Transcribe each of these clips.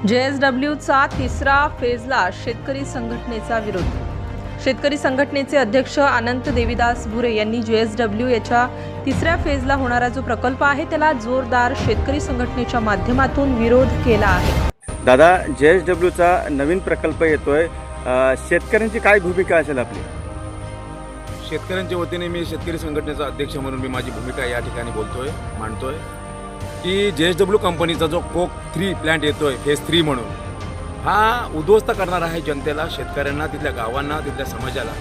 जे एस डब्ल्यूचा तिसरा फेजला शेतकरी संघटनेचा विरोध. शेतकरी संघटनेचे अध्यक्ष अनंत देविदास भुरे यांनी जे एस डब्ल्यू याच्या तिसऱ्या फेजला होणारा जो प्रकल्प आहे त्याला जोरदार शेतकरी संघटनेच्या माध्यमातून विरोध केला आहे. दादा जे एस डब्ल्यूचा नवीन प्रकल्प येतोय. शेतकऱ्यांची काय भूमिका असेल आपली? शेतकऱ्यांच्या वतीने मी शेतकरी संघटनेचा अध्यक्ष म्हणून मी माझी भूमिका या ठिकाणी बोलतोय मांडतोय. की जे एस डब्ल्यू कंपनीचा जो कोक थ्री प्लॅन्ट येतोय फेज थ्री म्हणून हा उद्ध्वस्त करणार आहे जनतेला शेतकऱ्यांना तिथल्या गावांना तिथल्या समाजाला.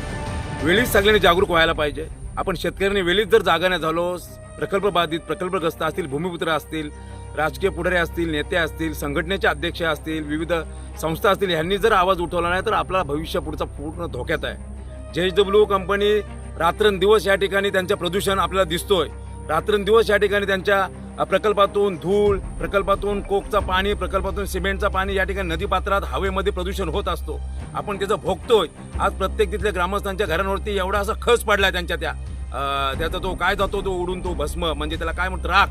वेळीच सगळ्यांनी जागरूक व्हायला पाहिजे. आपण शेतकऱ्यांनी वेळीच जर जागा नाही झालो प्रकल्प बाधित प्रकल्पग्रस्त असतील भूमिपुत्र असतील राजकीय पुढारी असतील नेते असतील संघटनेचे अध्यक्ष असतील विविध संस्था असतील यांनी जर आवाज उठवला नाही तर आपला भविष्य पुढचा पूर्ण धोक्यात आहे. जे एच डब्ल्यू कंपनी रात्रंदिवस या ठिकाणी त्यांचं प्रदूषण आपल्याला दिसतोय. रात्रंदिवस या ठिकाणी त्यांच्या प्रकल्पातून धूळ प्रकल्पातून कोकचा पाणी प्रकल्पातून सिमेंटचा पाणी या ठिकाणी नदीपात्रात हवेमध्ये प्रदूषण होत असतो. आपण त्याचं भोगतोय. आज प्रत्येक तिथल्या ग्रामस्थांच्या घरांवरती एवढा असा खस पडलाय त्यांच्या त्या त्याचा तो काय जातो तो उडून तो भस्म म्हणजे त्याला काय म्हणतो राख.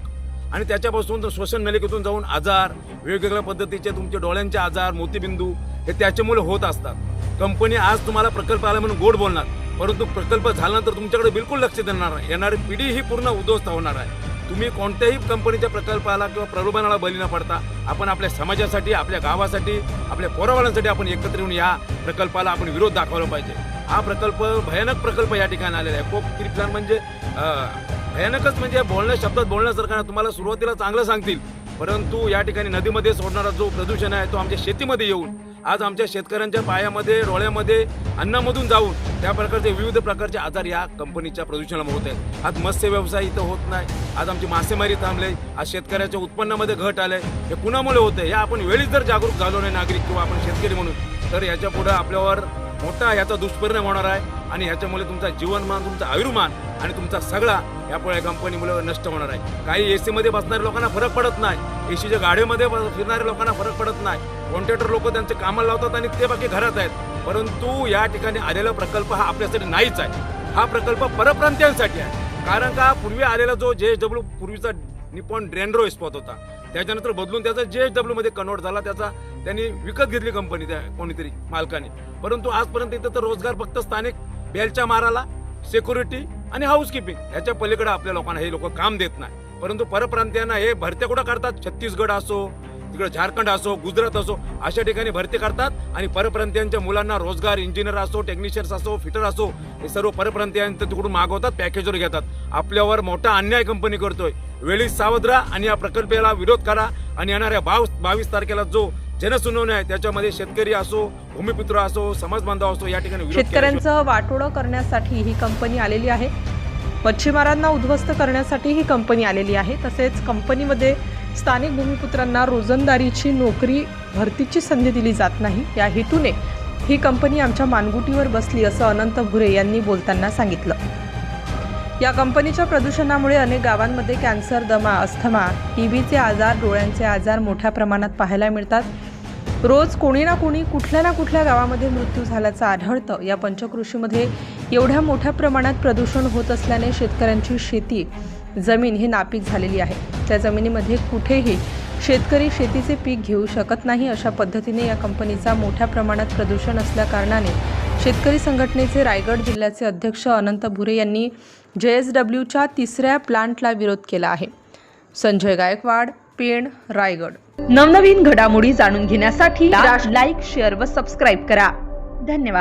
आणि त्याच्यापासून तो श्वसन नलिकेतून जाऊन आजार वेगवेगळ्या पद्धतीचे तुमचे डोळ्यांचे आजार मोतीबिंदू हे त्याच्यामुळे होत असतात. कंपनी आज तुम्हाला प्रकल्प आला म्हणून गोड बोलणार परंतु प्रकल्प झाल्यानंतर तुमच्याकडे बिलकुल लक्ष देणार नाही. येणारी पिढी ही पूर्ण उद्ध्वस्त होणार आहे. तुम्ही कोणत्याही कंपनीच्या प्रकल्पाला किंवा प्रलोभनाला बली न पडता आपण आपल्या समाजासाठी आपल्या गावासाठी आपल्या पोरावाळांसाठी आपण एकत्र येऊन या प्रकल्पाला आपण विरोध दाखवला पाहिजे. हा प्रकल्प भयानक प्रकल्प या ठिकाणी आलेला आहे. कोक थ्री प्लॅन म्हणजे भयानकच म्हणजे बोलण्या शब्दात बोलण्यासारखं तुम्हाला सुरुवातीला चांगलं सांगतील. परंतु या ठिकाणी नदीमध्ये सोडणारा जो प्रदूषण आहे तो आमच्या शेतीमध्ये येऊन आज आमच्या शेतकऱ्यांच्या पायामध्ये डोळ्यामध्ये अन्नामधून जाऊन त्या प्रकारचे विविध प्रकारचे आजार या कंपनीच्या प्रदूषणामुळे होत आहेत. आज मत्स्य व्यवसाय इथं होत नाही. आज आमची मासेमारी थांबले. आज शेतकऱ्याच्या उत्पन्नामध्ये घट आले हे कुणामुळे होते या आपण वेळीच जर जागरूक झालो नाही नागरिक किंवा आपण शेतकरी म्हणून तर याच्यापुढे आपल्यावर मोठा याचा दुष्परिणाम होणार आहे. आणि ह्याच्यामुळे तुमचा जीवनमान तुमचा आयुर्मान आणि तुमचा सगळा यापुढे कंपनीमुळे नष्ट होणार आहे. काही एसी मध्ये बसणाऱ्या लोकांना फरक पडत नाही. एसीच्या गाडीमध्ये फिरणाऱ्या लोकांना फरक पडत नाही. कॉन्ट्रॅक्टर लोक त्यांचे कामाला लावतात आणि ते बाकी घरात आहेत. परंतु या ठिकाणी आलेला प्रकल्प हा आपल्यासाठी नाहीच आहे. हा प्रकल्प परप्रांतीयांसाठी आहे. कारण का? पूर्वी आलेला जो जे एस डब्ल्यू पूर्वीचा निपॉन ड्रेनरो इस्पात होता. त्याच्यानंतर बदलून त्याचा जे एस डब्ल्यू मध्ये कन्वर्ट झाला. त्याचा त्यांनी विकत घेतली कंपनी त्या कोणीतरी मालकाने. परंतु आजपर्यंत इथं तर रोजगार फक्त स्थानिक बेलच्या माराला सिक्युरिटी आणि हाऊसकीपिंग ह्याच्या पलीकडे आपल्या लोकांना हे लोक काम देत नाही परंतु परप्रांतीयांना हे भरत्या कुठं करतात? छत्तीसगड असो तिकडे झारखंड असो गुजरात असो अशा ठिकाणी भरती करतात. आणि परप्रांतीयांच्या मुलांना रोजगार इंजिनियर असो टेक्निशियन्स असो फिटर असो हे सर्व परप्रांतीयांचं तिकडून मागवतात पॅकेजवर घेतात. आपल्यावर मोठा अन्याय कंपनी करतोय. वेळी सावध राहा आणि या प्रकल्पाला विरोध करा. आणि येणाऱ्या बावीस बावीस तारखेला जो जनसुनावणी आहे. त्याच्यामध्ये शेतकरी असो भूमिपुत्र असो समाज बांधव असो या ठिकाणी शेतकऱ्यांचं वाटोळं करण्यासाठी ही कंपनी आलेली आहे. मच्छीमारांना उद्ध्वस्त करण्यासाठी ही कंपनी आलेली आहे. तसेच कंपनीमध्ये स्थानिक भूमिपुत्रांना रोजंदारीची नोकरी भरतीची संधी दिली जात नाही. या हेतूने ही कंपनी आमच्या मानगुटीवर बसली असं अनंत भुरे यांनी बोलताना सांगितलं. या कंपनीच्या प्रदूषणामुळे अनेक गावांमध्ये कॅन्सर दमा अस्थमा टीबीचे आजार डोळ्यांचे आजार मोठ्या प्रमाणात पाहायला मिळतात. रोज कोणी ना कोणी कुठल्या ना कुठल्या गावामध्ये मृत्यू झाल्याचं आढळतं. या पंचकृषीमध्ये एवढ्या मोठ्या प्रमाणात प्रदूषण होत असल्याने शेतकऱ्यांची शेती जमीन ही नापीक झालेली आहे. त्या जमिनीमध्ये कुठेही शेतकरी शेतीचे पीक घेऊ शकत नाही अशा पद्धतीने या कंपनीचा मोठ्या प्रमाणात प्रदूषण असल्याकारणाने शेतकरी संघटनेचे रायगड जिल्ह्याचे अध्यक्ष अनंत भुरे यांनी जे एस डब्ल्यूच्या तिसऱ्या प्लांटला विरोध केला आहे. संजय गायकवाड पेण रायगड. नवनवीन घडामोडी जाणून घेण्यासाठी लाईक शेअर व सबस्क्राईब करा. धन्यवाद.